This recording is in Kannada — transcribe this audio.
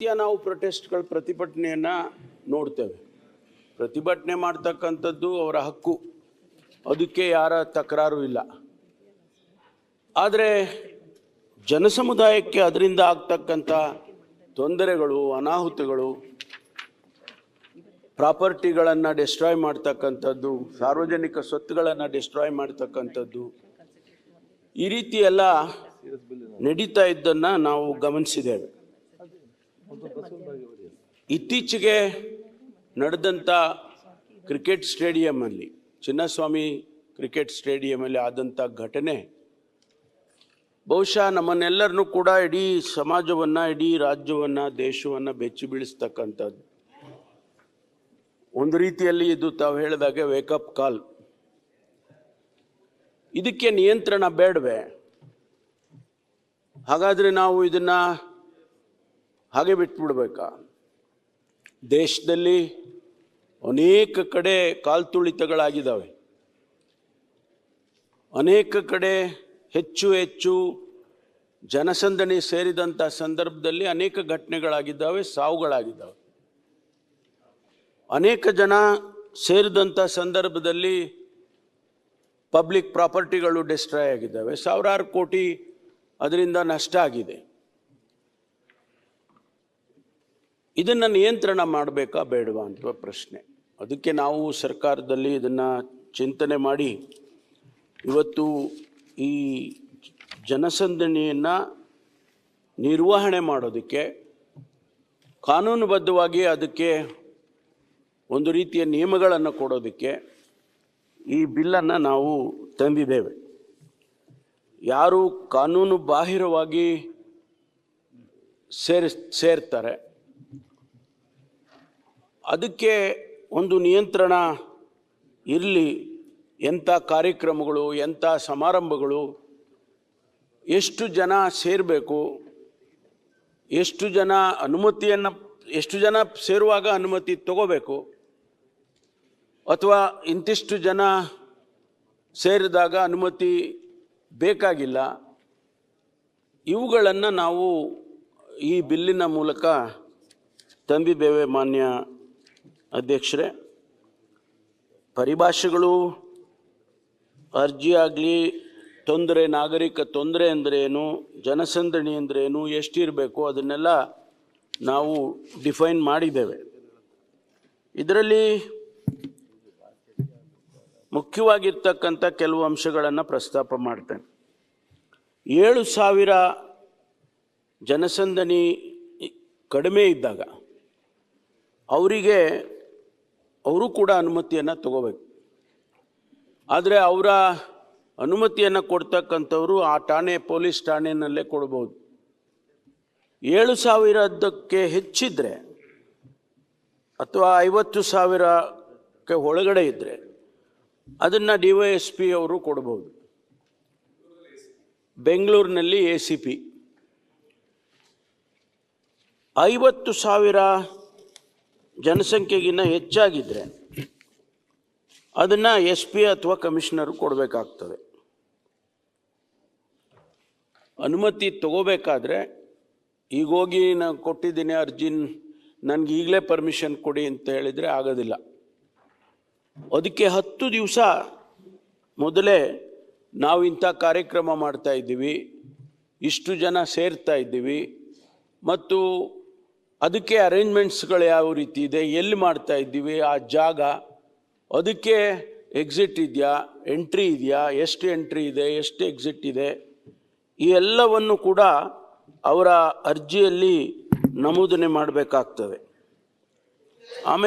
ನಿತ್ಯ ನಾವು ಪ್ರೊಟೆಸ್ಟ್ಗಳ ಪ್ರತಿಭಟನೆಯನ್ನು ನೋಡ್ತೇವೆ. ಪ್ರತಿಭಟನೆ ಮಾಡ್ತಕ್ಕಂಥದ್ದು ಅವರ ಹಕ್ಕು. ಅದಕ್ಕೆ ಯಾರ ತಕರಾರು ಇಲ್ಲ. ಆದರೆ ಜನಸಮುದಾಯಕ್ಕೆ ಅದರಿಂದ ಆಗ್ತಕ್ಕಂಥ ತೊಂದರೆಗಳು, ಅನಾಹುತಗಳು, ಪ್ರಾಪರ್ಟಿಗಳನ್ನು ಡಿಸ್ಟ್ರಾಯ್ ಮಾಡ್ತಕ್ಕಂಥದ್ದು, ಸಾರ್ವಜನಿಕ ಸ್ವತ್ತುಗಳನ್ನು ಡಿಸ್ಟ್ರಾಯ್ ಮಾಡ್ತಕ್ಕಂಥದ್ದು, ಈ ರೀತಿ ಎಲ್ಲ ನಡೀತಾ ಇದ್ದನ್ನು ನಾವು ಗಮನಿಸಿದ್ದೇವೆ. ಇತ್ತೀಚೆಗೆ ನಡೆದಂಥ ಕ್ರಿಕೆಟ್ ಸ್ಟೇಡಿಯಮಲ್ಲಿ ಚಿನ್ನಸ್ವಾಮಿ ಕ್ರಿಕೆಟ್ ಸ್ಟೇಡಿಯಮಲ್ಲಿ ಆದಂಥ ಘಟನೆ, ಬಹುಶಃ ನಮ್ಮನ್ನೆಲ್ಲರನ್ನೂ ಕೂಡ ಇಡೀ ಸಮಾಜವನ್ನು, ಇಡೀ ರಾಜ್ಯವನ್ನು, ದೇಶವನ್ನು ಬೆಚ್ಚಿ ಬೀಳಿಸ್ತಕ್ಕಂಥದ್ದು. ಒಂದು ರೀತಿಯಲ್ಲಿ ಇದು ತಾವು ಹೇಳಿದಾಗೆ ವೇಕಪ್ ಕಾಲ್ ಇದಕ್ಕೆ ನಿಯಂತ್ರಣ ಬೇಡವೇ? ಹಾಗಾದರೆ ನಾವು ಇದನ್ನ ಹಾಗೆ ಬಿಟ್ಬಿಡ್ಬೇಕಾ? ದೇಶದಲ್ಲಿ ಅನೇಕ ಕಡೆ ಕಾಲ್ತುಳಿತಗಳಾಗಿದ್ದಾವೆ. ಅನೇಕ ಕಡೆ ಹೆಚ್ಚು ಹೆಚ್ಚು ಜನಸಂದಣಿ ಸೇರಿದಂಥ ಸಂದರ್ಭದಲ್ಲಿ ಅನೇಕ ಘಟನೆಗಳಾಗಿದ್ದಾವೆ, ಸಾವುಗಳಾಗಿದ್ದಾವೆ. ಅನೇಕ ಜನ ಸೇರಿದಂಥ ಸಂದರ್ಭದಲ್ಲಿ ಪಬ್ಲಿಕ್ ಪ್ರಾಪರ್ಟಿಗಳು ಡಿಸ್ಟ್ರಾಯ್ ಆಗಿದ್ದಾವೆ. ಸಾವಿರಾರು ಕೋಟಿ ಅದರಿಂದ ನಷ್ಟ ಆಗಿದೆ. ಇದನ್ನು ನಿಯಂತ್ರಣ ಮಾಡಬೇಕಾ ಬೇಡವಾ ಅಂತ ಪ್ರಶ್ನೆ. ಅದಕ್ಕೆ ನಾವು ಸರ್ಕಾರದಲ್ಲಿ ಇದನ್ನು ಚಿಂತನೆ ಮಾಡಿ, ಇವತ್ತು ಈ ಜನಸಂದಣಿಯನ್ನು ನಿರ್ವಹಣೆ ಮಾಡೋದಕ್ಕೆ, ಕಾನೂನುಬದ್ಧವಾಗಿ ಅದಕ್ಕೆ ಒಂದು ರೀತಿಯ ನಿಯಮಗಳನ್ನು ಕೊಡೋದಕ್ಕೆ ಈ ಬಿಲ್ಲನ್ನು ನಾವು ತಂದಿದ್ದೇವೆ. ಯಾರು ಕಾನೂನು ಬಾಹಿರವಾಗಿ ಸೇರಿಸ್, ಸೇರ್ತಾರೆ ಅದಕ್ಕೆ ಒಂದು ನಿಯಂತ್ರಣ ಇರಲಿ. ಎಂಥ ಕಾರ್ಯಕ್ರಮಗಳು, ಎಂಥ ಸಮಾರಂಭಗಳು, ಎಷ್ಟು ಜನ ಸೇರಬೇಕು, ಎಷ್ಟು ಜನ ಅನುಮತಿಯನ್ನು, ಎಷ್ಟು ಜನ ಸೇರುವಾಗ ಅನುಮತಿ ತಗೋಬೇಕು, ಅಥವಾ ಇಂತಿಷ್ಟು ಜನ ಸೇರಿದಾಗ ಅನುಮತಿ ಬೇಕಾಗಿಲ್ಲ, ಇವುಗಳನ್ನು ನಾವು ಈ ಬಿಲ್ಲಿನ ಮೂಲಕ ತಂದಿದ್ದೇವೆ ಮಾನ್ಯ ಅಧ್ಯಕ್ಷರೇ, ಪರಿಭಾಷೆಗಳು ಅರ್ಜಿ ಆಗಲಿ ತೊಂದರೆ, ನಾಗರಿಕ ತೊಂದರೆ ಅಂದ್ರೇನು ಜನಸಂದಣಿ ಅಂದ್ರೇನು ಎಷ್ಟಿರಬೇಕು ಅದನ್ನೆಲ್ಲ ನಾವು ಡಿಫೈನ್ ಮಾಡಿದ್ದೇವೆ. ಇದರಲ್ಲಿ ಮುಖ್ಯವಾಗಿರ್ತಕ್ಕಂಥ ಕೆಲವು ಅಂಶಗಳನ್ನು ಪ್ರಸ್ತಾಪ ಮಾಡ್ತೇನೆ. ಏಳು ಸಾವಿರ ಜನಸಂದಣಿ ಕಡಿಮೆ ಇದ್ದಾಗ, ಅವರಿಗೆ ಅವರು ಕೂಡ ಅನುಮತಿಯನ್ನು ತಗೋಬೇಕು. ಆದರೆ ಅವರ ಅನುಮತಿಯನ್ನು ಕೊಡ್ತಕ್ಕಂಥವರು ಆ ಠಾಣೆ, ಪೊಲೀಸ್ ಠಾಣೆಯಲ್ಲೇ ಕೊಡ್ಬೋದು. ಏಳು ಸಾವಿರದಕ್ಕೆ ಹೆಚ್ಚಿದ್ರೆ ಅಥವಾ ಐವತ್ತು ಸಾವಿರಕ್ಕೆ ಒಳಗಡೆ ಇದ್ದರೆ ಅದನ್ನು ಡಿ ವೈ ಎಸ್ ಪಿ ಅವರು ಕೊಡ್ಬೋದು. ಬೆಂಗಳೂರಿನಲ್ಲಿ ಎ ಸಿ ಪಿ. ಐವತ್ತು ಸಾವಿರ ಜನಸಂಖ್ಯೆಗಿನ್ನ ಹೆಚ್ಚಾಗಿದ್ದರೆ ಅದನ್ನು ಎಸ್ ಪಿ ಅಥವಾ ಕಮಿಷನರು ಕೊಡಬೇಕಾಗ್ತದೆ. ಅನುಮತಿ ತಗೋಬೇಕಾದ್ರೆ ಈಗ ಹೋಗಿ ನಾನು ಕೊಟ್ಟಿದ್ದೀನಿ ಅರ್ಜಿನ್, ನನಗೆ ಈಗಲೇ ಪರ್ಮಿಷನ್ ಕೊಡಿ ಅಂತ ಹೇಳಿದರೆ ಆಗೋದಿಲ್ಲ. ಅದಕ್ಕೆ ಹತ್ತು ದಿವಸ ಮೊದಲೇ ನಾವು ಇಂಥ ಕಾರ್ಯಕ್ರಮ ಮಾಡ್ತಾ ಇದ್ದೀವಿ, ಇಷ್ಟು ಜನ ಸೇರ್ತಾ ಇದ್ದೀವಿ, ಮತ್ತು ಅದಕ್ಕೆ ಅರೇಂಜ್ಮೆಂಟ್ಸ್ಗಳು ಯಾವ ರೀತಿ ಇದೆ, ಎಲ್ಲಿ ಮಾಡ್ತಾ ಇದ್ದೀವಿ, ಆ ಜಾಗ, ಅದಕ್ಕೆ ಎಕ್ಸಿಟ್ ಇದೆಯಾ ಎಂಟ್ರಿ ಇದೆಯಾ, ಎಷ್ಟು ಎಂಟ್ರಿ ಇದೆ, ಎಷ್ಟು ಎಕ್ಸಿಟ್ ಇದೆ, ಈ ಎಲ್ಲವನ್ನು ಕೂಡ ಅವರ ಅರ್ಜಿಯಲ್ಲಿ ನಮೂದನೆ ಮಾಡಬೇಕಾಗ್ತದೆ. ಆಮೇಲೆ